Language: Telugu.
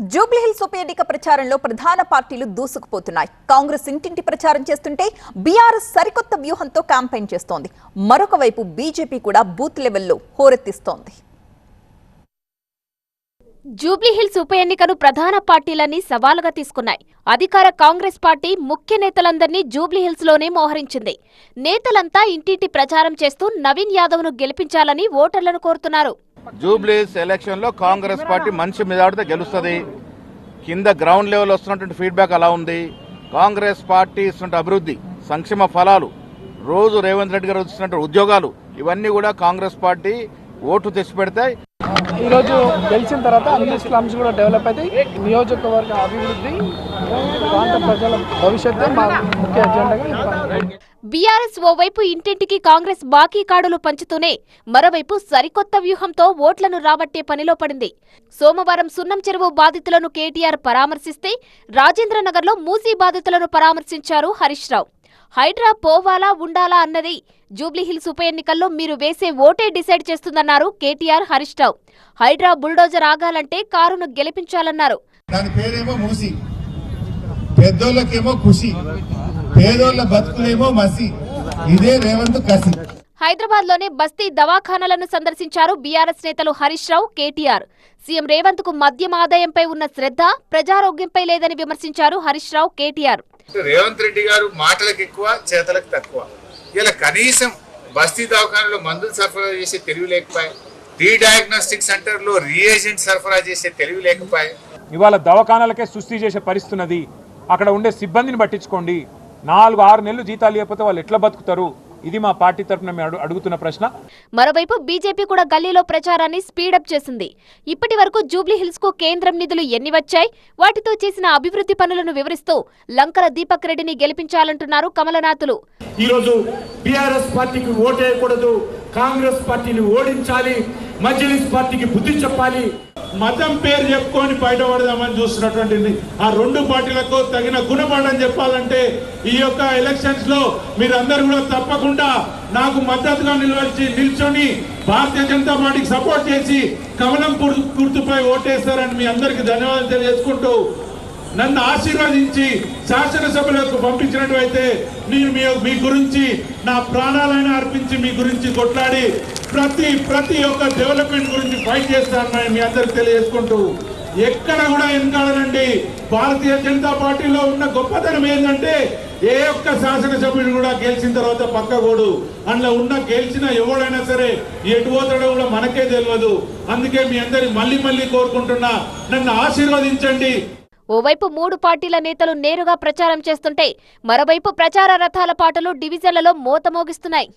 జూబ్లీహిల్స్ ఉప ఎన్నిక ప్రచారంలో ప్రధాన పార్టీలు దూసుకుపోతున్నాయి. కాంగ్రెస్ ఇంటింటి ప్రచారం చేస్తుంటే బీఆర్ఎస్ సరికొత్త వ్యూహంతో క్యాంపెయిన్ చేస్తోంది. మరొక వైపు బీజేపీ కూడా బూత్ లెవెల్లో హోరెత్తిస్తోంది. జూబ్లీహిల్స్ ఉప ఎన్నికను ప్రధాన పార్టీలన్నీ సవాలుగా తీసుకున్నాయి. అధికార కాంగ్రెస్ పార్టీ ముఖ్య నేతలందరినీ జూబ్లీహిల్స్లోనే మోహరించింది. నేతలంతా ఇంటింటి ప్రచారం చేస్తూ నవీన్ యాదవ్ను గెలిపించాలని ఓటర్లను కోరుతున్నారు. జూబ్లీస్ ఎలక్షన్లో కాంగ్రెస్ పార్టీ మంచి మెజార్టీతో గెలుస్తుంది. కింద గ్రౌండ్ లెవెల్ వస్తున్నటువంటి ఫీడ్బ్యాక్ అలా ఉంది. కాంగ్రెస్ పార్టీ ఇస్తున్న అభివృద్ధి సంక్షేమ ఫలాలు రోజు రేవంత్ రెడ్డి గారు ఇస్తున్న ఉద్యోగాలు ఇవన్నీ కూడా కాంగ్రెస్ పార్టీ ఓటు తెచ్చి పెడతాయి ఈరోజు గెలిచిన తర్వాత అన్ని స్లమ్స్ కూడా డెవలప్ అవుతాయి. నియోజకవర్గ అభివృద్ధి ప్రాంత ప్రజల భవిష్యత్తు మా ముఖ్య ఎజెండాగా బీఆర్ఎస్ ఓవైపు ఇంటింటికి కాంగ్రెస్ బాకీ కార్డులు పంచుతూనే మరోవైపు సరికొత్త వ్యూహంతో ఓట్లను రాబట్టే పనిలో పడింది. సోమవారం సున్నం చెరువు బాధితులను కేటీఆర్ పరామర్శిస్తే రాజేంద్రనగర్లో మూసీ బాధితులను పరామర్శించారు హరీష్ రావు. హైడ్రా పోవాలా ఉండాలా అన్నది జూబ్లీహిల్స్ ఉప ఎన్నికల్లో మీరు వేసే ఓటే డిసైడ్ చేస్తుందన్నారు కేటీఆర్ హరీష్ రావు. హైడ్రా బుల్డోజర్ ఆగాలంటే కారును గెలిపించాలన్నారు. దాని పేరేమో మూసి. పెద్దోళ్ళకేమో ఖుషి పేదోళ్ళ బతుకులేమో మసి. ఇదే రేవంత్ కసి. హైదరాబాద్లోనే బస్తీ దవాఖానాలను సందర్శించారు బీఆర్ఎస్ నేతలు హరీష్ రావు కేటీఆర్. సీఎం రేవంత్కు మద్యం ఆదాయంపై ఉన్న శ్రద్ధ ప్రజారోగ్యంపై లేదని విమర్శించారు హరీష్ రావు కేటీఆర్. రేవంత్ రెడ్డి గారు మాటలకు ఎక్కువ చేతలకు తక్కువ. ఇలా కనీసం బస్తీ దవాఖానలో మందులు సరఫరా చేసే తెలివి లేకపోయి రీ డయాగ్నోస్టిక్ సెంటర్లో రియేజెంట్ సరఫరా చేసే తెలివి లేకపోయి ఇవాళ దవాఖానాలకే సుస్థి చేసే పరిస్థితి ఉన్నది. అక్కడ ఉండే సిబ్బందిని పట్టించుకోండి. నాలుగు ఆరు నెలలు జీతాలు ఇవ్వకపోతే వాళ్ళు ఎట్లా బతుకుతారు? ఇది మా పార్టీ తరఫున మేము అడుగు- అడుగుతున్న ప్రశ్న. మరోవైపు బీజేపీ కూడా గల్లీలో ప్రచారాన్ని స్పీడప్ చేసింది. ఇప్పటి వరకు జూబ్లీహిల్స్కు కేంద్రం నిధులు ఎన్ని వచ్చాయి? వాటితో చేసిన అభివృద్ధి పనులను వివరిస్తూ లంకల దీపక్ రెడ్డిని గెలిపించాలంటున్నారు కమలనాథులు. ఈరోజు బీఆర్ఎస్ పార్టీకి ఓటేయకూడదు కాంగ్రెస్ పార్టీని ఓడించాలి. మజ్లిస్ పార్టీకి బుద్ధి చెప్పాలి. మతం పేరు చెప్పుకొని బయటపడదామని చూస్తున్నటువంటి ఆ రెండు పార్టీలకు తగిన గుణపాఠం చెప్పాలంటే ఈ యొక్క ఎలక్షన్స్లో మీరందరూ కూడా తప్పకుండా నాకు మద్దతుగా నిలవచ్చి నిల్చొని భారతీయ జనతా పార్టీకి సపోర్ట్ చేసి కమలం గుర్తుపై ఓటేస్తారని మీ అందరికీ ధన్యవాదాలు తెలియజేసుకుంటూ నన్ను ఆశీర్వదించి శాసనసభలోకి పంపించినట్లయితే నేను మీ మీ గురించి నా ప్రాణాలను అర్పించి మీ గురించి కొట్లాడి ప్రతి ప్రతి ఒక్క డెవలప్మెంట్ గురించి ఫైట్ చేస్తానని మీ అందరికి తెలియజేసుకుంటూ ఎక్కడ కూడా వెనకాడనండి. భారతీయ జనతా పార్టీలో ఉన్న గొప్పతనం ఏంటంటే ఏ ఒక్క శాసనసభ్యుడు కూడా గెలిచిన తర్వాత పక్కకూడు అందులో ఉన్న గెలిచిన ఎవడైనా సరే ఎటు పోతాడో కూడా మనకే తెలియదు. అందుకే మీ అందరి మళ్ళీ మళ్ళీ కోరుకుంటున్నా. నన్ను ఆశీర్వదించండి. ఓవైపు మూడు పార్టీల నేతలు నేరుగా ప్రచారం చేస్తుంటే మరోవైపు ప్రచార రథాల పాటలు డివిజన్లలో మోతమోగిస్తున్నాయి.